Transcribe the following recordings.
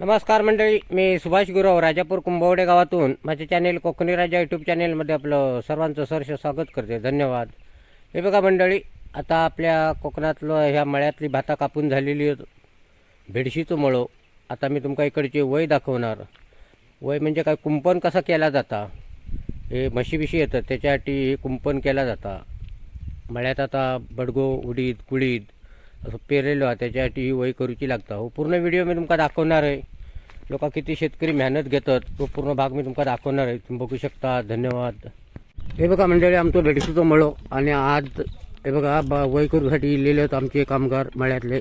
नमस्कार मंडळी मी सुभाष गुरव राजापूर कुंभवडे गावातून माझे चॅनेल कोकणी राजा यूट्यूब चॅनेलमध्ये आपलं सर्वांचं सहर्ष स्वागत करते. धन्यवाद. हे बघा मंडळी आता आपल्या कोकणातलं ह्या मळ्यातली भाता कापून झालेली आहेत. भेडशीचं मळो. आता मी तुमका इकडची वय दाखवणार. वय म्हणजे काय कुंपण कसा केला जाता? हे म्हशीबिशी येतात त्याच्यासाठी हे कुंपण केला जाता. मळ्यात आता बडगो उडीद कुळीद असं पेरेलो आहे. त्याच्यासाठी ही वय करूची लागता. हो पूर्ण व्हिडिओ मी तुमका दाखवणार आहे. लोक किती शेतकरी मेहनत घेतात तो पूर्ण भाग मी तुमका दाखवणार आहे. तुम्ही बघू शकता. धन्यवाद. हे बघा मंडळी आमचं भेडशीचं मळो आणि आज हे बघा बा वय करूसाठी इलेले आहेत आमचे कामगार मळ्यातले.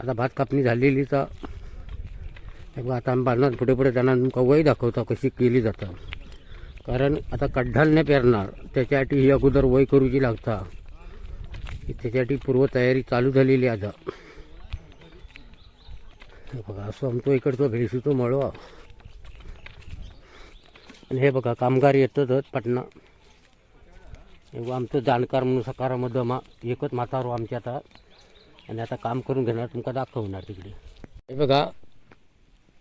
आता भात कापणी झालेलीच हे बघा आता आम्ही बांधणार पुढे पुढे त्यांना तुमका वय दाखवता कशी केली जातं. कारण आता कड्ढालने पेरणार. त्याच्यासाठी ही अगोदर वय करूची लागता. त्याच्यासाठी पूर्वतयारी चालू झालेली आहे आता. बघा असं आमचं इकडचं भेडशीचं मळो. आणि हे बघा कामगार येतातच पाटणा हे आमचं जाणकार म्हणून सकारामध्ये मा एकच म्हातारो आमच्या आता. आणि आता काम करून घेणार तुमका दाखवणार तिकडे. हे बघा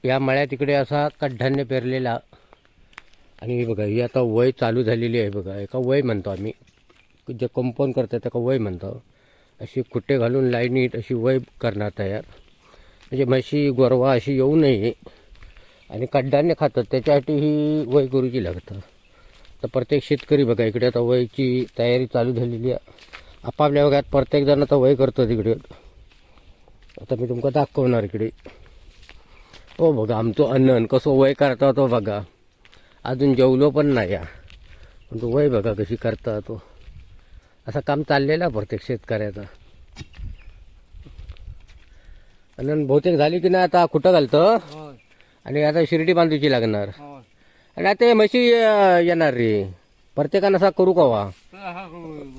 या मळ्या तिकडे असा कड्ढान्य पेरलेला. आणि हे बघा ही आता वय चालू झालेली आहे बघा एका वय म्हणतो आम्ही. जे कंपाऊंड करतात त्याका वय म्हणतो. अशी खुट्टे घालून लाईनीत अशी वय करणार तयार. म्हणजे म्हशी गोरवा अशी येऊ नये आणि कड्डाने खातात. त्याच्यासाठी ही वय गुरुजी लागतं. तर प्रत्येक शेतकरी बघा इकडे आता वयची तयारी चालू झालेली आहे. आपापल्या भागात प्रत्येक जण आता वय करतो तिकडे. आता मी तुमका दाखवणार इकडे. हो बघा आमचं अन्न कसं वय करता तो बघा. अजून जेवलो पण नाही या पण तो वय बघा कशी करता तो. असं काम चाललेलं आहे प्रत्येक शेतकऱ्याचा. आणि बहुतेक झाली की नाही आता कुठं घालतं? आणि आता शिर्डी बांधूची लागणार. आणि आता हे म्हशी येणार रे. प्रत्येकानं असा करू का वा?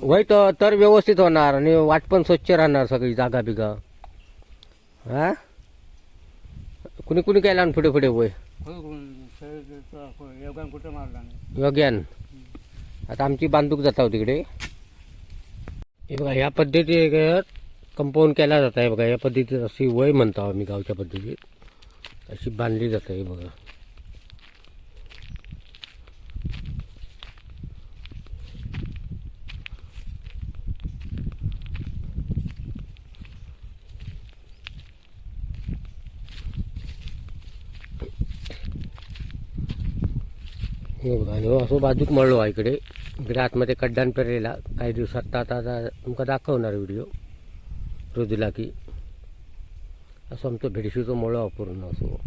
वय तर तर व्यवस्थित होणार आणि वाट पण स्वच्छ राहणार सगळी जागा बिगा हा? कुणी कुणी केला आणि पुढे पुढे वय योग्यान आता आमची बांधूक जाता तिकडे. हे बघा ह्या पद्धती कंपाऊंड केला जात आहे बघा या पद्धतीत अशी वय म्हणतो आम्ही गावच्या पद्धतीत. अशी बांधली जाते आहे बघा. हे बघा आणि असं बाजूक मळलो आहे इकडे. इकडे आतमध्ये कड्डान पेरलेला. काही दिवसात आता आता तुमका दाखवणार व्हिडिओ रोजीला की असं आमचं भेडशीचं मळं वापरून असो.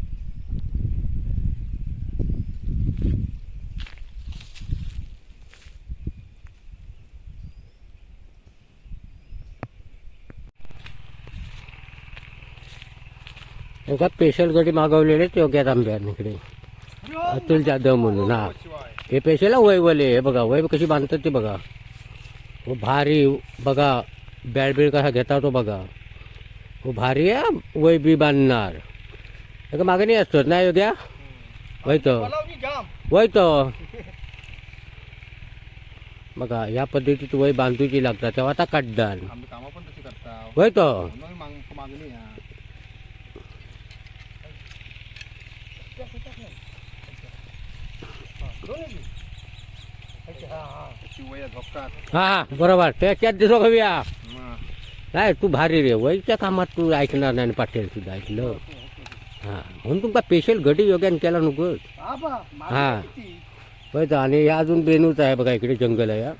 एका स्पेशल गडी मागवलेले योग्यात आंब्यान इकडे. अतुल जाधव म्हणून हा. हे पेशल वैवले हे बघा वैव कशी बांधतात ते बघा. भारी बघा बीड कसा घेता तो बघा. हो भारी आहे वय बी बांधणार हे का मागे नाही असतात नाही योग्या वय तो वय तो. बघा या पद्धतीत वय बांधूची लागतात तेव्हा आता काढणार आम्ही कामं पण तशी करता. वय तो. म्हणून माग- मागणी आहे. अशी वया झोपतात हा हा बरोबर. त्याच्यात दिसो करूया नाही तू भारी रे वयच्या कामात तू ऐकणार नाही आणि पाटील सुद्धा ऐकलं. हा म्हणून तुमका स्पेशल घडी योग्यान केला नको. हा. तर आणि या अजून बेनूच आहे बघा इकडे जंगल आहे हा.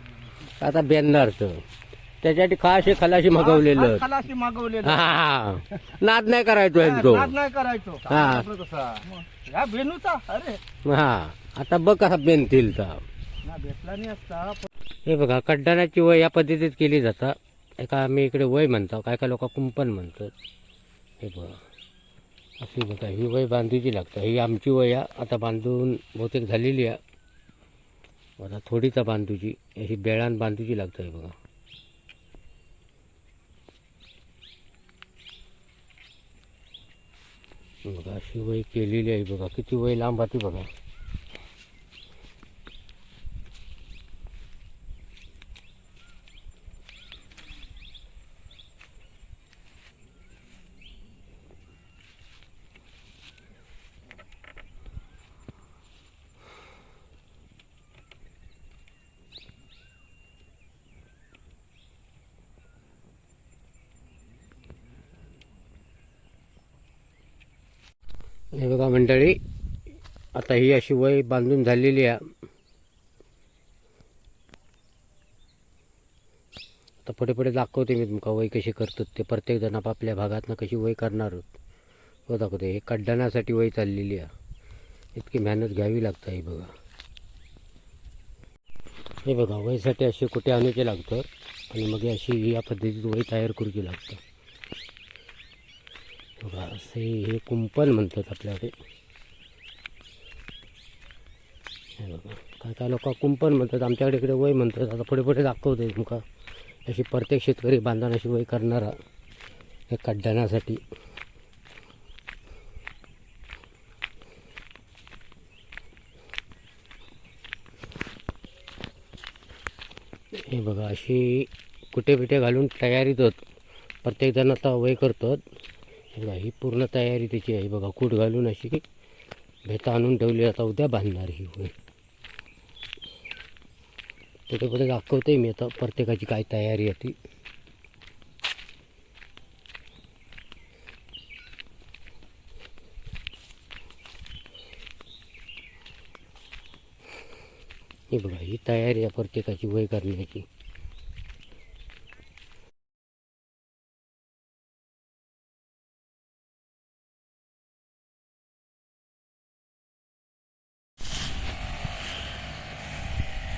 आता बेनणारचं त्याच्यासाठी खास हे खलाशी मागवलेलं. हा, खलाशी मागवलेलं. हा हा. नाद नाही करायचो यांचो नाद नाही करायचो. हा. बेनूचा अरे. हा आता बघ कसा बेनतील तर. ना भेटला नाही असता हे बघा कड्डाण्याची वय या पद्धतीत केली जाता. एका आम्ही इकडे वय म्हणतो काय काय लोक कुंपण म्हणतात. हे बघा. अशी बघा ही वय बांधूची लागतं. ही आमची वय आहे. आता बांधून बहुतेक झालेली आहे. आता थोडीच बांधूची. अशी बेळान बांधूची लागतं हे बघा. बघा अशी वय केलेली आहे बघा. किती वय लांब आहे बघा हे बघा मंडळी आता ही अशी वय बांधून झालेली आहे. आता पुढे पुढे दाखवते मी तुमका वय कशी करतात ते प्रत्येक जण आपापल्या भागातनं कशी वय करणार आहोत. हो दाखवते. हे कड्डणासाठी वय चाललेली आहे. इतकी मेहनत घ्यावी लागतं हे बघा. हे बघा वयसाठी असे कुठे आणायचे लागतं आणि मग अशी या पद्धतीत वय तयार करूची लागतं. बघा असे हे कुंपण म्हणतात आपल्याकडे. हे बघा काय काय लोक कुंपण म्हणतात आमच्याकडे इकडे वय म्हणतात. आता पुढे पुढे दाखवते तुमका. अशी प्रत्येक शेतकरी बांधण अशी वय करणारा हे कड्डण्यासाठी. हे बघा अशी कुठे पिठे घालून तयारीत होत प्रत्येकजण आता वय करतात. हे बघा ही पूर्ण तयारी त्याची आहे. बघा कूट घालून अशी भेता आणून ठेवली आता उद्या बांधणार ही वय. कुठे कुठे दाखवते मी आता प्रत्येकाची काय तयारी आहे ती. हे बघा ही तयारी आहे प्रत्येकाची वय करण्याची.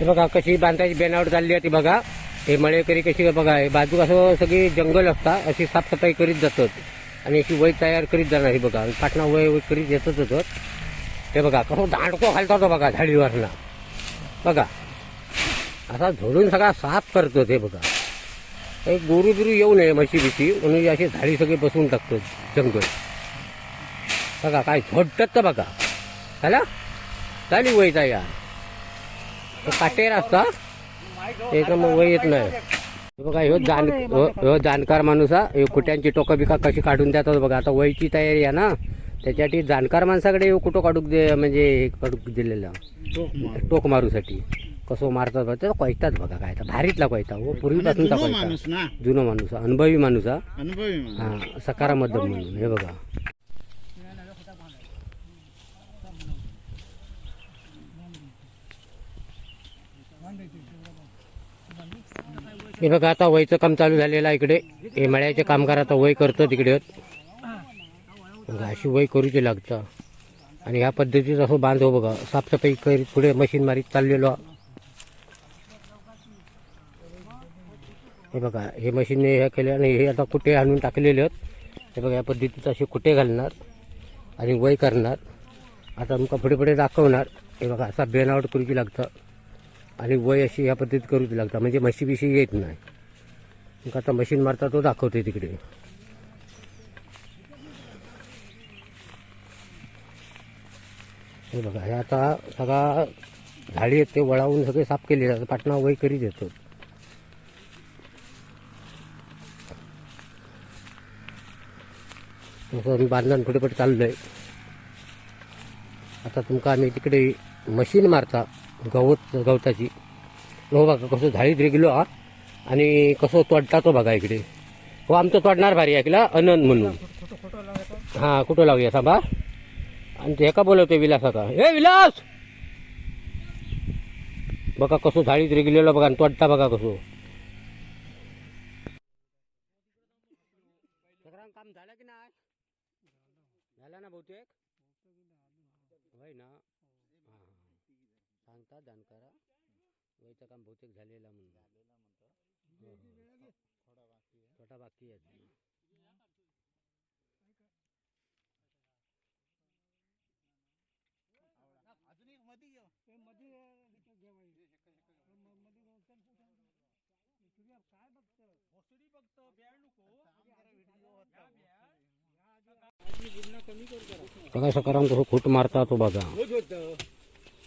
हे बघा कशी बांधायची बेनावट चालली आहे ती बघा. हे मळेकरी कशी बघा हे बाजू असं सगळी जंगल असतात अशी साफसफाई करीत जातात. आणि अशी वय तयार करीत जाणार ही बघा. पाटणा वय वय करीत येतच होतं. हे बघा कसं दांडको घालतात बघा झाडीवरनं. बघा असा झोडून सगळा साफ करतो ते बघा. एक गोरू बिरू येऊ नये म्हशी बिशी म्हणून अशी झाडी सगळी बसवून टाकतो जंगल. बघा काय झोडतात तर बघा. झाला झाली वय तयार. काटेर असता त्याचं मग वय येत नाही. बघा ह्यो जाण ह्यो जाणकार माणूस हा ह्यो कुट्यांची टोकं बिका कशी काढून देतात बघा. आता वयची तयारी आहे ना त्याच्यासाठी जाणकार माणसाकडे कुठं काढूक दे म्हणजे हे काढूक दिलेलं? टोक मारूसाठी. कसं मारतात बघा कोयतात बघा काय. तर भारीतला कोयता हो पूर्वीपासूनचा जुनो कोयता. जुनो माणूस हा, अनुभवी माणूस हा. हा सकारामध्ये म्हणून हे बघा. हे बघा आता वयचं काम चालू झालेलं आहे इकडे. हे मळ्याचे कामगार आता वय करतो तिकडे अशी वय करूची लागतं. आणि ह्या पद्धतीचं असं बांधव हो बघा. साफसफाई करीत पुढे मशीन मारीत चाललेलो. हे बघा हे मशीनने हे केले आणि हे आता कुठे आणून टाकलेले आहेत. हे बघा या पद्धतीचं असे कुठे घालणार आणि वय करणार. आता तुमका पुढे पुढे दाखवणार. हे बघा असा बेनावट करूची लागतं. आणि वय अशी ह्या पद्धतीत करूच लागतात म्हणजे म्हशी बिशी येत नाही. मग आता मशीन मारता तो दाखवते तिकडे. हे बघा हे आता सगळा झाडी आहेत ते वळावून सगळे साफ केले जातात पाटणा वय करीत येतो. तसं आम्ही बांधण कुठे चाललं आहे आता तुमका आम्ही तिकडे मशीन मारता. गवत गवताची. हो बघा कसं झाडीत रेगलो हा. आणि कसं तोडता तो बघा इकडे. हो आमचं तोडणार भारी ऐकला अनन म्हणून. हां कुठं लावूया थांबा. आणि ते का बोलवते विलासा का? हे विलास! बघा कसं झाडीत रेगलेलं बघा आणि तोडता बघा कसं सगळं काम झालं की नाही झालं ना बहुतेक होय ना हां सांगता जाणकारा वयचं काम बहुतेक झालेलं म्हणून हो, हो. बाकी आहे बघा सकाराम कसं फूट मारता तो बघा.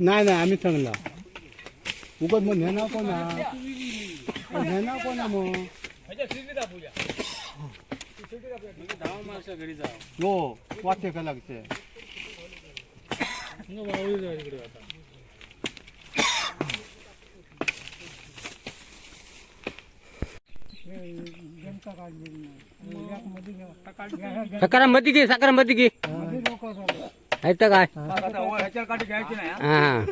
नाही नाही आम्ही चांगला उगत मग नेणार कोणा नेणार कोणा मग? हो वाटे का लागते? सकाराममध्ये घे सकाराममध्ये घे. आहेत का काय? हा.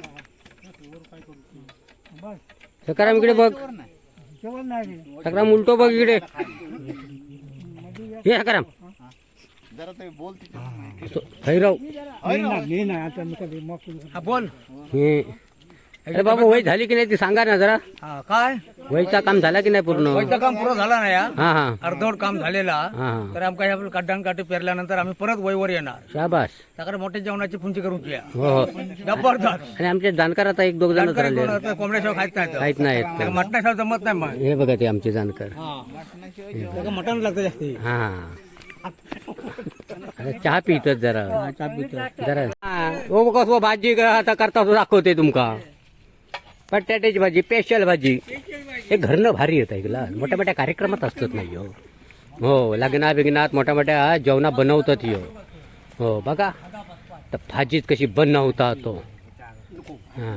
सकाराम इकडे बघ. सकाराम उलटो बघ इकडे. हे सकाराम जरा ते बोल. हे. अरे बाबा वय झाली की नाही ती सांगा ना जरा. काय? वयचा काम झाला की नाही पूर्ण? वैचं काम पुरं झालं ना या हा हा. अर्धवट काम झालेला हा? तर आमका आपलं काड्डान काठी पेरल्यानंतर आम्ही परत वयवर येणार. शाबास. त्याकडे मोठ्या जेवणाची पुंची करून घ्या हो हो. जबरदस्त आणि आमचे जाणकार आता एक दोघ जण राहिले कोंबड्याशिवाय खायच नाही काहीच नाहीत तर. मटणाशिवाय जमत नाही मग. हे बघा ते आमचे जाणकार. मटण लागतं जास्ती. हा अरे चहा पितच जरा. जरा. हा, ओ कसं भाजी ग- आता करता तो दाखवते तुमका. बटाट्याची भाजी स्पेशल भाजी. हे घरनं भारी येत ऐकला मोठ्या मोठ्या कार्यक्रमात असतात नाही हो हो लग्ना बिग्नात मोठ्या मोठ्या जेवणा बनवतात यो. हो बघा. तर भाजीत कशी बनवतात तो. हा.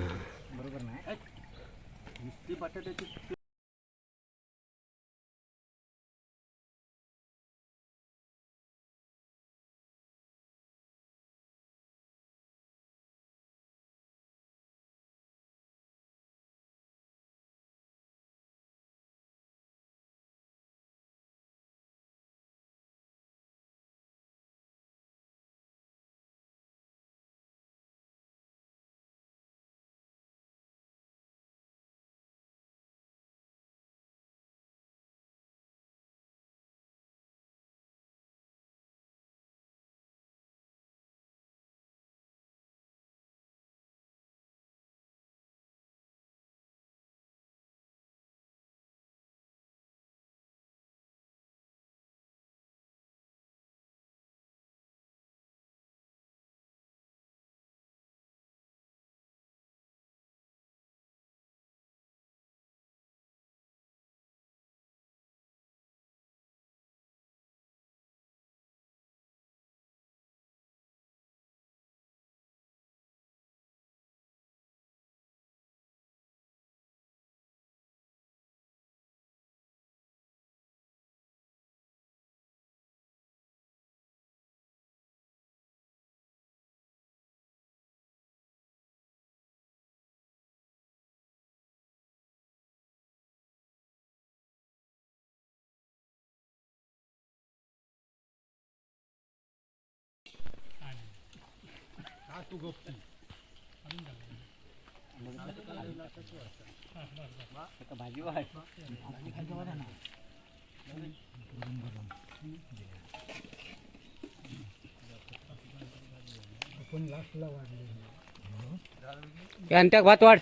अंत्याक भात वाढ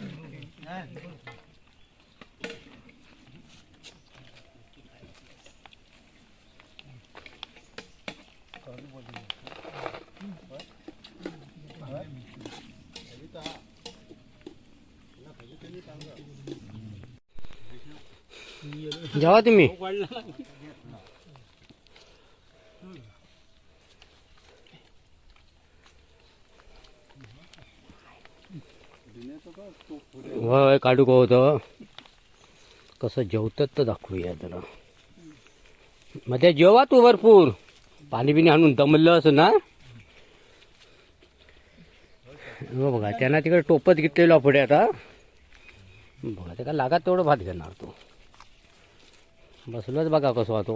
जेवा तुम्ही. वय काढू का होतं? कसं जेवतात तर दाखवूया जरा. मध्ये जेवा तू भरपूर. पाणी बिणी आणून दमलं असं ना? हो बघा त्यांना तिकडे टोपत घेतलेलो पुढे आता. बघा ते का लागात तेवढं भात घेणार तो. बसलोच बघा कसं तो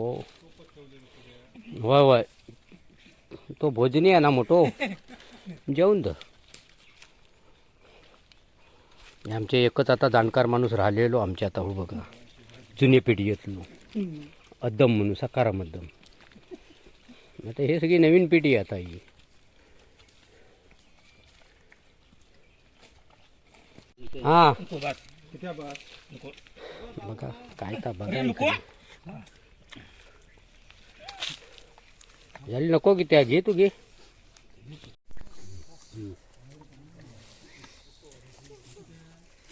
होय होय. तो भोजनी आहे ना मोठो? जेवून तर आमचे एकच आता जाणकार माणूस राहिलेलो आमचे आता हो बघा. जुने पिढीतलो अद्दम म्हणून सकाराम अद्दम. आता हे सगळी नवीन पिढी आहे आता ही. हा. बघा काय का बघा इकडे. नको की त्या घे तू घे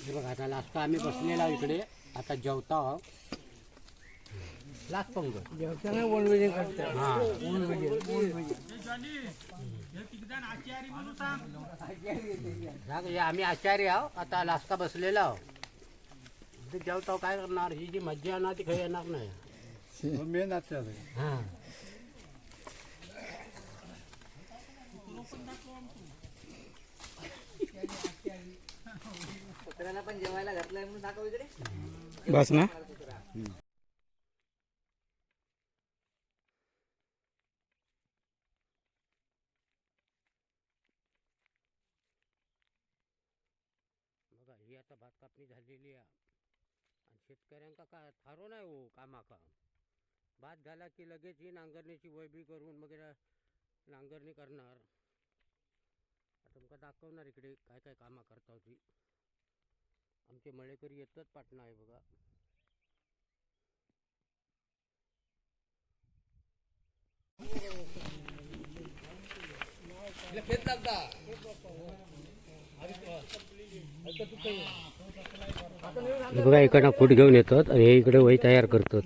बघा आता लास्ट आम्ही बसलेला इकडे आता जेवता आहोत लास्ट पंग जेवताना आम्ही आचार्य आहो आता लास्का बसलेला आहो इथे जेवता काय करणार ही जी मज्जा येणार ती काही येणार नाही. मेन आता हा. बस ना. बघा ही आता भात कापणी झालेली आहे. शेतकऱ्यांका काय थारो नाही हो कामाका भात झाला की लगेच ही नांगरणीची वैबी करून मग नांगरणी करणार. आता तुमका दाखवणार इकडे काय काय कामं करता होती. आमचे मळेकरी येतच पाटणा आहे बघा. हे बघा इकडनं कूट घेऊन येतात आणि हे इकडे वही तयार करतात.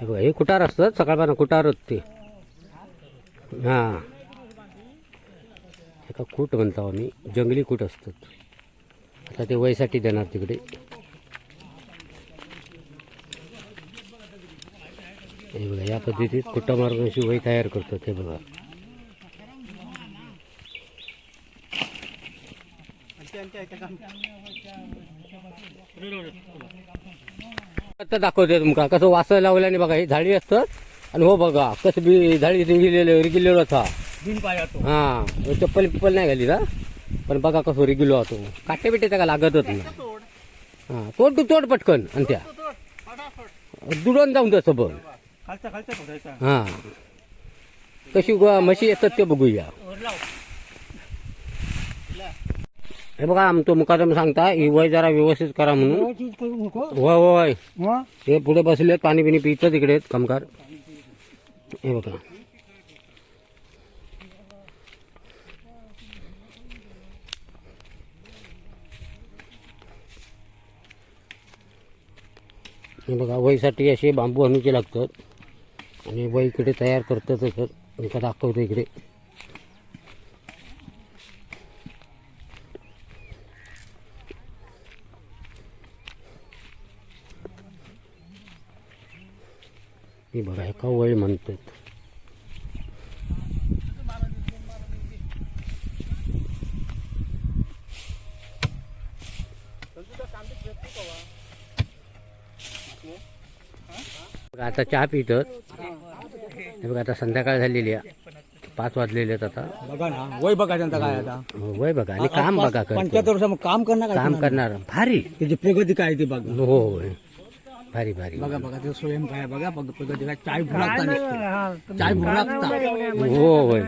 हे बघा हे कुटार असतात सकाळपासून कुटारच ते हां. एका कूट म्हणतो आम्ही जंगली कूट असतात. आता ते वहीसाठी देणार तिकडे. हे बघा या पद्धतीत कुट्टा मारून अशी वही तयार करतात हे बघा. आता दाखवते तुमका कसं वासायला लावल्याने बघा ही झाडी असतात आणि हो बघा कसं बी झाडी रिगिलेलं रिगिलेलो पायातो हा चप्पल पिप्पल नाही घाली ना पण बघा कसं रिगिलो होतो काटे बिटे त्याला लागतच नाही. हा तोड तू तोड पटकन आणि त्या दुडून जाऊन तसं बघ हा. कशी म्हशी येतात ते बघूया. हे बघा आमचं मुकादम सांगता ही वय जरा व्यवस्थित करा म्हणून. वय वय हे पुढे बसले पाणी बिणी पितात तिकडे कामगार. हे बघा. हे बघा वहीसाठी असे बांबू आणूचे लागतात आणि वही इकडे तयार करतात मी का दाखवतो इकडे. हे बघा एका वय म्हणतात. बघा आता चहा पितात. हे बघा आता संध्याकाळ झालेली आहे. पाच वाजलेले आहेत आता. बघा ना वय बघा त्यांचा काय आता. वय बघा आणि काम बघा पंच्याहत्तर वर्ष मग काम करणार काम करणार. भारी. त्याची प्रगती काय ती बघा. हो होय भारी भारी बघा बघा ते स्वयं काय बघा बघ प्रगती काय चाय भुरागता चाय भुरागता हो होय.